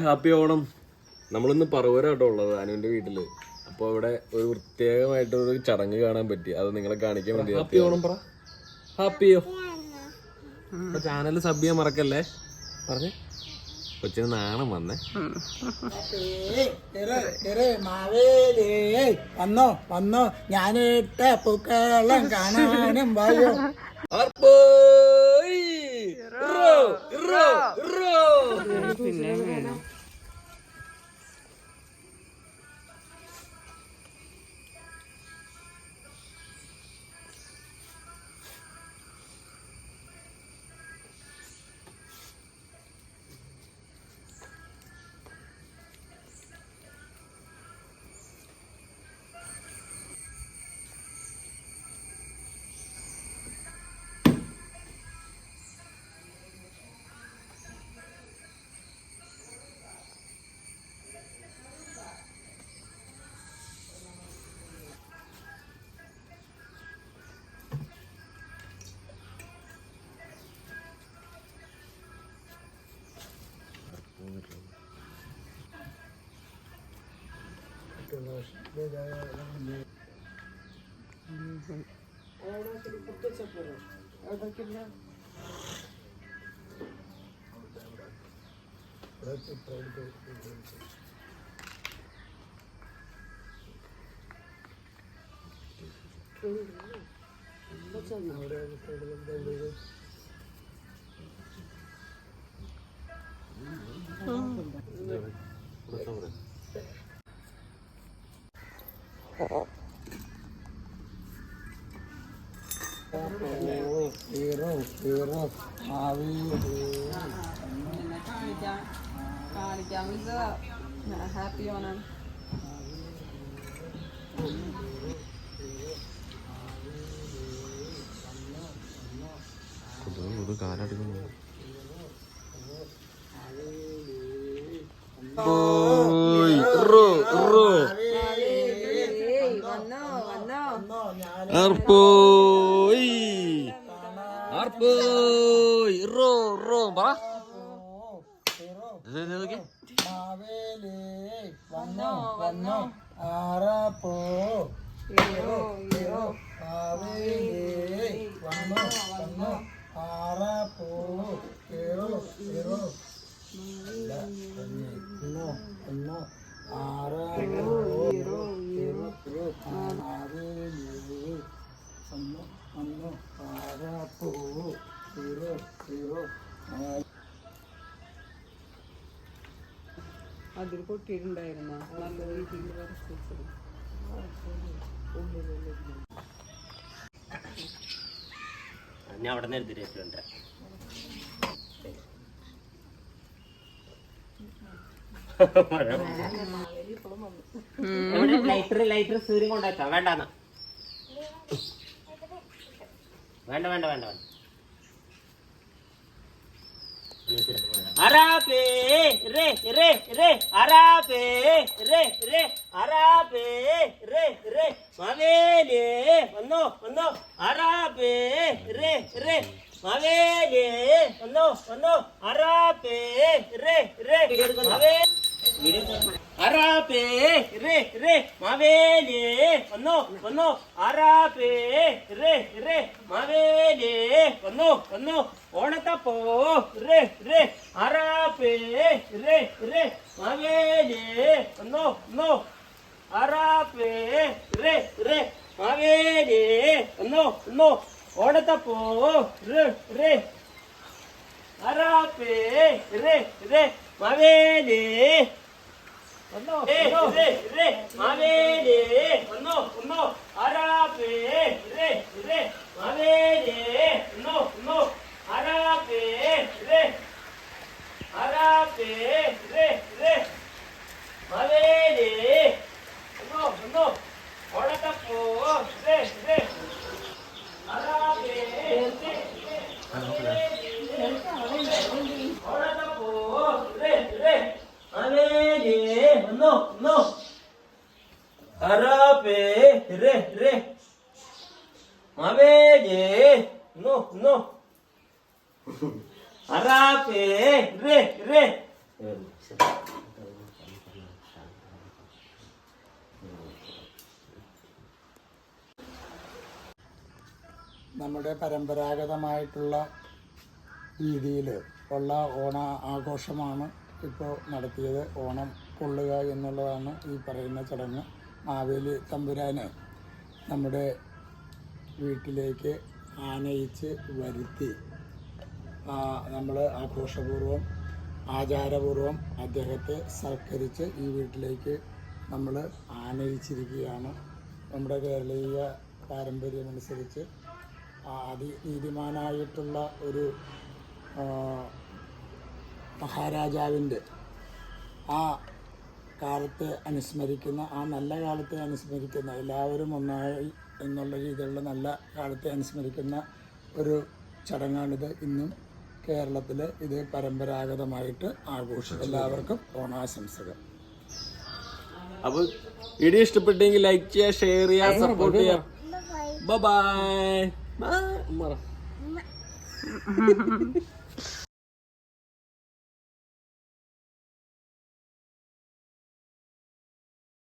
Hi happy Onam നമ്മളിന്ന് പറവരാട്ടോ ഉള്ളത് അനുവിന്റെ വീട്ടിൽ. അപ്പൊ ഇവിടെ ഒരു പ്രത്യേകമായിട്ടൊരു ചടങ്ങ് കാണാൻ പറ്റി. അത് നിങ്ങളെ കാണിക്കാൻ വേണ്ടി ഹാപ്പി ഓണം പറ. ഹാപ്പിയോ ചാനൽ സബ് ചെയ്യാൻ മറക്കല്ലേ? പറഞ്ഞേ. കൊച്ചിന് നാണം വന്നേ. മാവേലേ വന്നോ വന്നോ. ഞാനിട്ട പൂക്കളം കാണാനും വായോ! ഹീറോ ഹീറോ മാവേലേ കാണിക്കാം കാണിക്കാം ഇത് ഹാപ്പി ഇത് കാലെടുക്കുന്നു. ഇറോ! പറ. മാവേലേ വന്നോ വന്നോ ആറാപ്പോ മാവേലേ വന്നോ വന്നോ. ആറാപ്പോ വന്നോ ആറാപ്പോ അതിൽ പൊട്ടിയിട്ടുണ്ടായിരുന്നോ? നല്ല രീതിയിൽ വരച്ചത് ഞാൻ അവിടെ നിന്ന് എടുത്തിട്ട് വെച്ചിട്ടുണ്ട് ലൈറ്റർ ലൈറ്റർ സൂര്യൻ കൊണ്ടുവച്ചാ വേണ്ടെന്ന. വേണ്ട വേണ്ട വേണ്ട വേണ്ട. அராபே ரே ரே ரே அராபே ரே ரே அராபே ரே ரே. மவேலே வந்தோ வந்தோ. அராபே ரே ரே. மவேலே வந்தோ வந்தோ. அராபே ரே ரே. மவே Arape, re, re, mavele, cono, cono, arape, re, re, mavele, cono, cono, onatapo, re, re, arape, re, re, mavele, cono, no, arape, re, re, mavele, cono, onatapo, വന്നോ വന്നോ രേ മാവേലേ വന്നോ no, no. Arape, re, re. Mabeye, no, no. Arape, re, re. നമ്മുടെ പരമ്പരാഗതമായിട്ടുള്ള രീതിയിൽ ഉള്ള ഓണ ആഘോഷമാണ് ഇപ്പോൾ നടത്തിയത് ഓണം കൊള്ളുക എന്നുള്ളതാണ് ഈ പറയുന്ന ചടങ്ങ്. മാവേലി തമ്പുരാന് നമ്മുടെ വീട്ടിലേക്ക് ആനയിച്ച് വരുത്തി. നമ്മൾ ആഘോഷപൂർവം ആചാരപൂർവം അദ്ദേഹത്തെ സൽക്കരിച്ച് ഈ വീട്ടിലേക്ക് നമ്മൾ ആനയിച്ചിരിക്കുകയാണ്. നമ്മുടെ കേരളീയ പാരമ്പര്യമനുസരിച്ച് അതി അതിനീതിമാനായിട്ടുള്ള ഒരു മഹാരാജാവിന്റെ ആ കാലത്തെ അനുസ്മരിക്കുന്ന ആ നല്ല കാലത്തെ അനുസ്മരിക്കുന്ന എല്ലാവരും ഒന്നായി എന്നുള്ള രീതിയിലുള്ള നല്ല കാലത്തെ അനുസ്മരിക്കുന്ന ഒരു ചടങ്ങാണിത് ഇന്നും കേരളത്തിൽ ഇത് പരമ്പരാഗതമായിട്ട് ആഘോഷിക്കും. എല്ലാവർക്കും ഓണാശംസകൾ. അപ്പോൾ വീഡിയോ ഇഷ്ടപ്പെട്ടെങ്കിൽ ലൈക്ക് ചെയ്യുക ഷെയർ ചെയ്യുക സപ്പോർട്ട് ചെയ്യുക. Bye bye